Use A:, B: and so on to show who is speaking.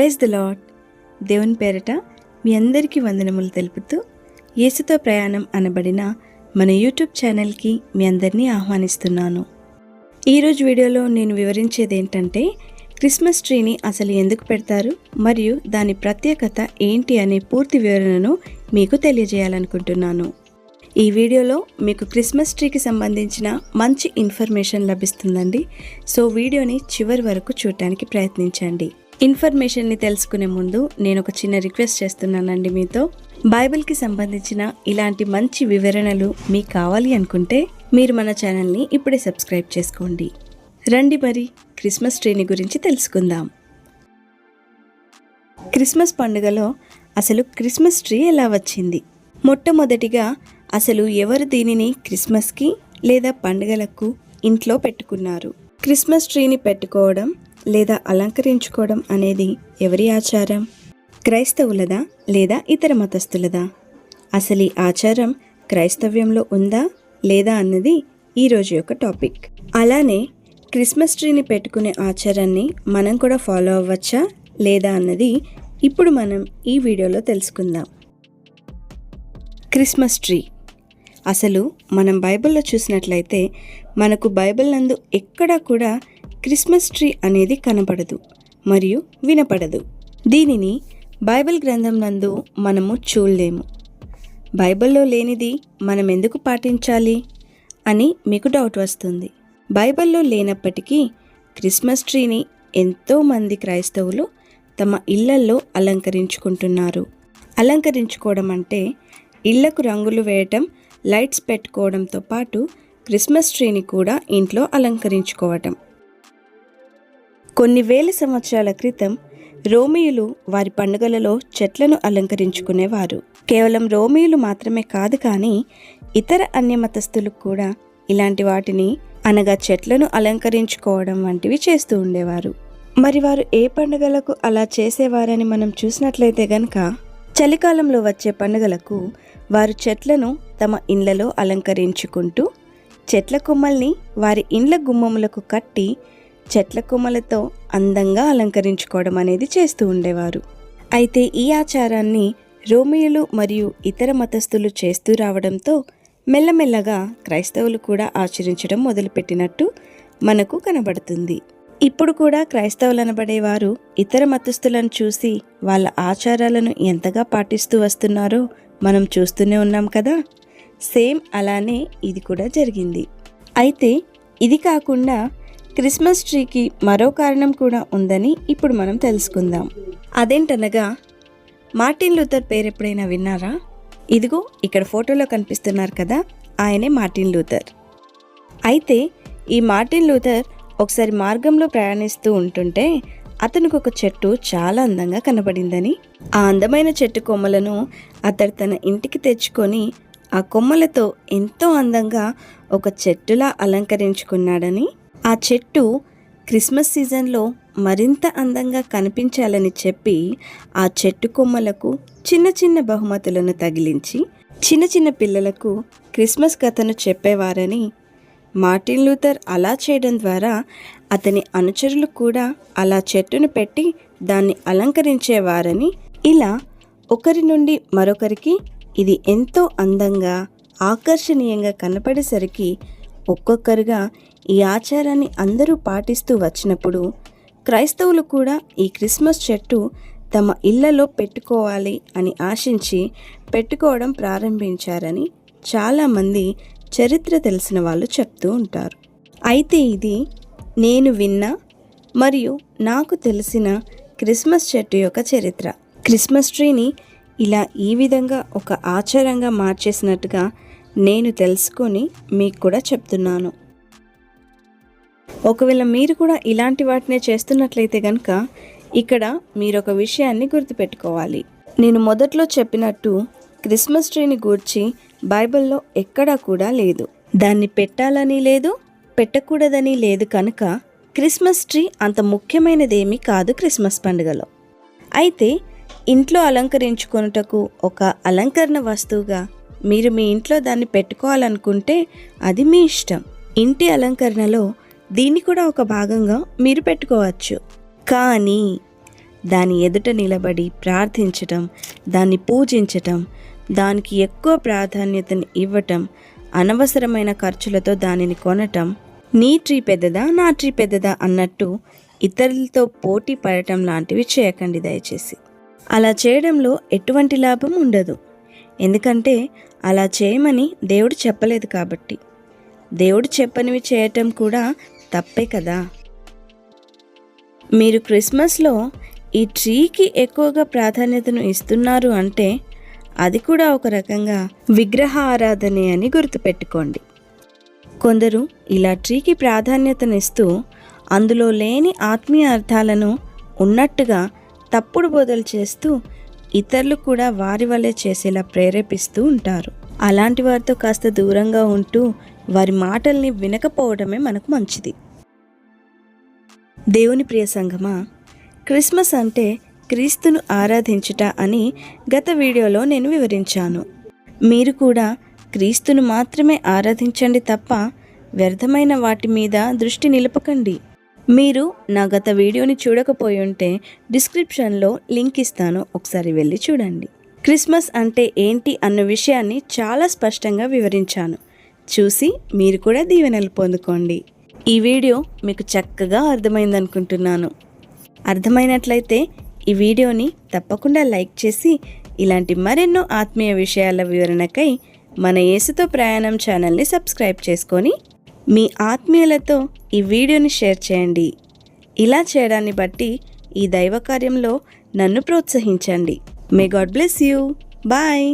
A: Praise the lord దేవుని పేరట మీ అందరికీ వందనములు తెలుపుతూ యేసుతో ప్రయాణం అనబడిన మన యూట్యూబ్ ఛానల్కి మీ అందరినీ ఆహ్వానిస్తున్నాను. ఈరోజు వీడియోలో నేను వివరించేది ఏంటంటే క్రిస్మస్ ట్రీని అసలు ఎందుకు పెడతారు మరియు దాని ప్రత్యేకత ఏంటి అనే పూర్తి వివరణను మీకు తెలియజేయాలనుకుంటున్నాను. ఈ వీడియోలో మీకు క్రిస్మస్ ట్రీకి సంబంధించిన మంచి ఇన్ఫర్మేషన్ లభిస్తుందండి. సో వీడియోని చివరి వరకు చూడటానికి ప్రయత్నించండి. ఇన్ఫర్మేషన్ని తెలుసుకునే ముందు నేను ఒక చిన్న రిక్వెస్ట్ చేస్తున్నానండి మీతో. బైబిల్కి సంబంధించిన ఇలాంటి మంచి వివరణలు మీకు కావాలి అనుకుంటే మీరు మన ఛానల్ని ఇప్పుడే సబ్స్క్రైబ్ చేసుకోండి. రండి మరి క్రిస్మస్ ట్రీని గురించి తెలుసుకుందాం. క్రిస్మస్ పండుగలో అసలు క్రిస్మస్ ట్రీ ఎలా వచ్చింది? మొట్టమొదటిగా అసలు ఎవరు దీనిని క్రిస్మస్కి లేదా పండుగలకు ఇంట్లో పెట్టుకున్నారు? క్రిస్మస్ ట్రీని పెట్టుకోవడం లేదా అలంకరించుకోవడం అనేది ఎవరి ఆచారం? క్రైస్తవులదా లేదా ఇతర మతస్థులదా? అసలు ఈ ఆచారం క్రైస్తవ్యంలో ఉందా లేదా అన్నది ఈరోజు యొక్క టాపిక్. అలానే క్రిస్మస్ ట్రీని పెట్టుకునే ఆచారాన్ని మనం కూడా ఫాలో అవ్వచ్చా లేదా అన్నది ఇప్పుడు మనం ఈ వీడియోలో తెలుసుకుందాం. Christmas tree. అసలు మనం బైబిల్లో చూసినట్లయితే మనకు బైబిల్ నందు ఎక్కడా కూడా క్రిస్మస్ ట్రీ అనేది కనపడదు మరియు వినపడదు. దీనిని బైబిల్ గ్రంథం నందు మనము చూడలేము. బైబిల్లో లేనిది మనం ఎందుకు పాటించాలి అని మీకు డౌట్ వస్తుంది. బైబిల్లో లేనప్పటికీ క్రిస్మస్ ట్రీని ఎంతోమంది క్రైస్తవులు తమ ఇళ్ళల్లో అలంకరించుకుంటున్నారు. అలంకరించుకోవడం అంటే ఇళ్ళకు రంగులు వేయటం లైట్స్ పెట్టుకోవడంతో పాటు క్రిస్మస్ ట్రీని కూడా ఇంట్లో అలంకరించుకోవటం. కొన్ని వేల సంవత్సరాల క్రితం రోమియులు వారి పండుగలలో చెట్లను అలంకరించుకునేవారు. కేవలం రోమియులు మాత్రమే కాదు కానీ ఇతర అన్యమతస్థులు కూడా ఇలాంటి వాటిని అనగా చెట్లను అలంకరించుకోవడం వంటివి చేస్తూ ఉండేవారు. మరి వారు ఏ పండుగలకు అలా చేసేవారని మనం చూసినట్లయితే గనక చలికాలంలో వచ్చే పండుగలకు వారు చెట్లను తమ ఇండ్లలో అలంకరించుకుంటూ చెట్ల కొమ్మల్ని వారి ఇండ్ల గుమ్మములకు కట్టి చెట్ల కొమ్మలతో అందంగా అలంకరించుకోవడం అనేది చేస్తూ ఉండేవారు. అయితే ఈ ఆచారాన్ని రోమియోలు మరియు ఇతర మతస్థులు చేస్తూ రావడంతో మెల్లమెల్లగా క్రైస్తవులు కూడా ఆచరించడం మొదలుపెట్టినట్టు మనకు కనబడుతుంది. ఇప్పుడు కూడా క్రైస్తవులు అనబడేవారు ఇతర మతస్థులను చూసి వాళ్ళ ఆచారాలను ఎంతగా పాటిస్తూ వస్తున్నారో మనం చూస్తూనే ఉన్నాం కదా. సేమ్ అలానే ఇది కూడా జరిగింది. అయితే ఇది కాకుండా క్రిస్మస్ ట్రీకి మరో కారణం కూడా ఉందని ఇప్పుడు మనం తెలుసుకుందాం. అదేంటనగా మార్టిన్ లూథర్ పేరు ఎప్పుడైనా విన్నారా? ఇదిగో ఇక్కడ ఫోటోలో కనిపిస్తున్నారు కదా ఆయనే మార్టిన్ లూథర్. అయితే ఈ మార్టిన్ లూథర్ ఒకసారి మార్గంలో ప్రయాణిస్తూ ఉంటుంటే అతనికి ఒక చెట్టు చాలా అందంగా కనబడిందని ఆ అందమైన చెట్టు కొమ్మలను అతడు తన ఇంటికి తెచ్చుకొని ఆ కొమ్మలతో ఎంతో అందంగా ఒక చెట్టులా అలంకరించుకున్నాడని ఆ చెట్టు క్రిస్మస్ సీజన్లో మరింత అందంగా కనిపించాలని చెప్పి ఆ చెట్టు కొమ్మలకు చిన్న చిన్న బహుమతులను తగిలించి చిన్న చిన్న పిల్లలకు క్రిస్మస్ కథను చెప్పేవారని మార్టిన్ లూథర్ అలా చేయడం ద్వారా అతని అనుచరులు కూడా అలా చెట్టును పెట్టి దాన్ని అలంకరించేవారని ఇలా ఒకరి నుండి మరొకరికి ఇది ఎంతో అందంగా ఆకర్షణీయంగా కనపడేసరికి ఒక్కొక్కరుగా ఈ ఆచారాన్ని అందరూ పాటిస్తూ వచ్చినప్పుడు క్రైస్తవులు కూడా ఈ క్రిస్మస్ చెట్టు తమ ఇళ్ళలో పెట్టుకోవాలి అని ఆశించి పెట్టుకోవడం ప్రారంభించారని చాలామంది చరిత్ర తెలిసిన వాళ్ళు చెప్తూ ఉంటారు. అయితే ఇది నేను విన్న మరియు నాకు తెలిసిన క్రిస్మస్ చెట్టు యొక్క చరిత్ర. క్రిస్మస్ ట్రీని ఇలా ఈ విధంగా ఒక ఆచారంగా మార్చేసినట్టుగా నేను తెలుసుకొని మీకు కూడా చెప్తున్నాను. ఒకవేళ మీరు కూడా ఇలాంటి వాటినే చేస్తున్నట్లయితే కనుక ఇక్కడ మీరు ఒక విషయాన్ని గుర్తుపెట్టుకోవాలి. నేను మొదట్లో చెప్పినట్టు క్రిస్మస్ ట్రీని గూర్చి బైబిల్లో ఎక్కడా కూడా లేదు. దాన్ని పెట్టాలని లేదు పెట్టకూడదని లేదు కనుక క్రిస్మస్ ట్రీ అంత ముఖ్యమైనదేమీ కాదు క్రిస్మస్ పండుగలో. అయితే ఇంట్లో అలంకరించుకొనుటకు ఒక అలంకరణ వస్తువుగా మీరు మీ ఇంట్లో దాన్ని పెట్టుకోవాలనుకుంటే అది మీ ఇష్టం. ఇంటి అలంకరణలో దీన్ని కూడా ఒక భాగంగా మీరు పెట్టుకోవచ్చు. కానీ దాని ఎదుట నిలబడి ప్రార్థించటం దాన్ని పూజించటం దానికి ఎక్కువ ప్రాధాన్యతను ఇవ్వటం అనవసరమైన ఖర్చులతో దానిని కొనటం నీ ట్రీ పెద్దదా నా ట్రీ పెద్దదా అన్నట్టు ఇతరులతో పోటీ పడటం లాంటివి చేయకండి దయచేసి. అలా చేయడంలో ఎటువంటి లాభం ఉండదు. ఎందుకంటే అలా చేయమని దేవుడు చెప్పలేదు కాబట్టి. దేవుడు చెప్పనివి చేయటం కూడా తప్పే కదా. మీరు క్రిస్మస్లో ఈ ట్రీకి ఎక్కువగా ప్రాధాన్యతను ఇస్తున్నారు అంటే అది కూడా ఒక రకంగా విగ్రహ ఆరాధనే అని గుర్తుపెట్టుకోండి. కొందరు ఇలా ట్రీకి ప్రాధాన్యతనిస్తూ అందులో లేని ఆత్మీయ అర్థాలను ఉన్నట్టుగా తప్పుడు బోధలు చేస్తూ ఇతరులు కూడా వారి వల్లే చేసేలా ప్రేరేపిస్తూ ఉంటారు. అలాంటి వారితో కాస్త దూరంగా ఉంటూ వారి మాటల్ని వినకపోవడమే మనకు మంచిది. దేవుని ప్రియ సంగమా క్రిస్మస్ అంటే క్రీస్తును ఆరాధించుట అని గత వీడియోలో నేను వివరించాను. మీరు కూడా క్రీస్తును మాత్రమే ఆరాధించండి తప్ప వ్యర్థమైన వాటి మీద దృష్టి నిలపకండి. మీరు నా గత వీడియోని చూడకపోయి ఉంటే డిస్క్రిప్షన్లో లింక్ ఇస్తాను. ఒకసారి వెళ్ళి చూడండి. క్రిస్మస్ అంటే ఏంటి అన్న విషయాన్ని చాలా స్పష్టంగా వివరించాను. చూసి మీరు కూడా దీవెనలు పొందుకోండి. ఈ వీడియో మీకు చక్కగా అర్థమైందనుకుంటున్నాను. అర్థమైనట్లయితే ఈ వీడియోని తప్పకుండా లైక్ చేసి ఇలాంటి మరెన్నో ఆత్మీయ విషయాల వివరణకై మన యేసుతో ప్రయాణం ఛానల్ని సబ్స్క్రైబ్ చేసుకొని మీ ఆత్మీయులతో ఈ వీడియోని షేర్ చేయండి. ఇలా చేయడాన్ని బట్టి ఈ దైవ కార్యంలో నన్ను ప్రోత్సహించండి. May God bless you boy